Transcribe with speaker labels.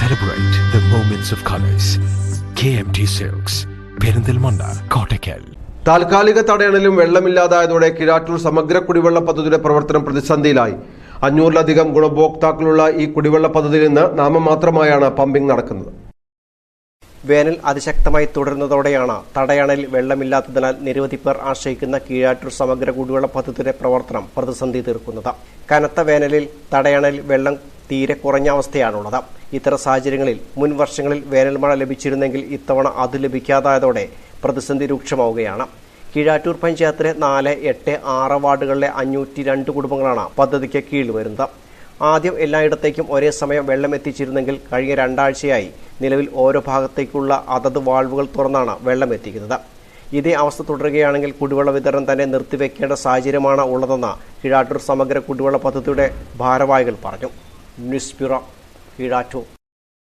Speaker 1: Celebrate the moments of colors. KMT silks Perinthalmanna Kottakkal
Speaker 2: താൽക്കാലിക തടയണലും വെള്ളമില്ലാതായതോടെ കിഴാറ്റൂർ സമഗ്ര കുടിവെള്ള പദ്ധതിയുടെ പ്രവർത്തനം പ്രതിസന്ധിയിലായി. അഞ്ഞൂറിലധികം ഗുണഭോക്താക്കളുള്ള ഈ കുടിവെള്ള പദ്ധതിയിൽ നിന്ന് നാമമാത്രമായാണ് പമ്പിംഗ് നടക്കുന്നത്.
Speaker 3: വേനൽ അതിശക്തമായി തുടരുന്നതോടെയാണ് തടയണയിൽ വെള്ളമില്ലാത്തതിനാൽ നിരവധി പേർ ആശ്രയിക്കുന്ന കീഴാറ്റൂർ സമഗ്ര കുടിവെള്ള പദ്ധതിയുടെ പ്രവർത്തനം പ്രതിസന്ധി തീർക്കുന്നത്. കനത്ത വേനലിൽ തടയണയിൽ വെള്ളം തീരെ കുറഞ്ഞ അവസ്ഥയാണുള്ളത്. ഇത്തരം സാഹചര്യങ്ങളിൽ മുൻ വർഷങ്ങളിൽ വേനൽമഴ ലഭിച്ചിരുന്നെങ്കിൽ ഇത്തവണ അത് ലഭിക്കാതായതോടെ പ്രതിസന്ധി രൂക്ഷമാവുകയാണ്. കീഴാറ്റൂർ പഞ്ചായത്തിലെ നാല് എട്ട് ആറ് വാർഡുകളിലെ അഞ്ഞൂറ്റി രണ്ട് കുടുംബങ്ങളാണ് പദ്ധതിക്ക് കീഴിൽ വരുന്നത് ആദ്യം എല്ലായിടത്തേക്കും ഒരേ സമയം വെള്ളം എത്തിച്ചിരുന്നെങ്കിൽ കഴിഞ്ഞ രണ്ടാഴ്ചയായി നിലവിൽ ഓരോ ഭാഗത്തേക്കുള്ള അതത് വാൾവുകൾ തുറന്നാണ് വെള്ളം എത്തിക്കുന്നത്. ഇതേ അവസ്ഥ തുടരുകയാണെങ്കിൽ കുടിവെള്ള വിതരണം തന്നെ നിർത്തിവെക്കേണ്ട സാഹചര്യമാണ് ഉള്ളതെന്ന് കീഴാറ്റൂർ സമഗ്ര കുടിവെള്ള പദ്ധതിയുടെ ഭാരവാഹികൾ പറഞ്ഞു. News bureau Keezhattoor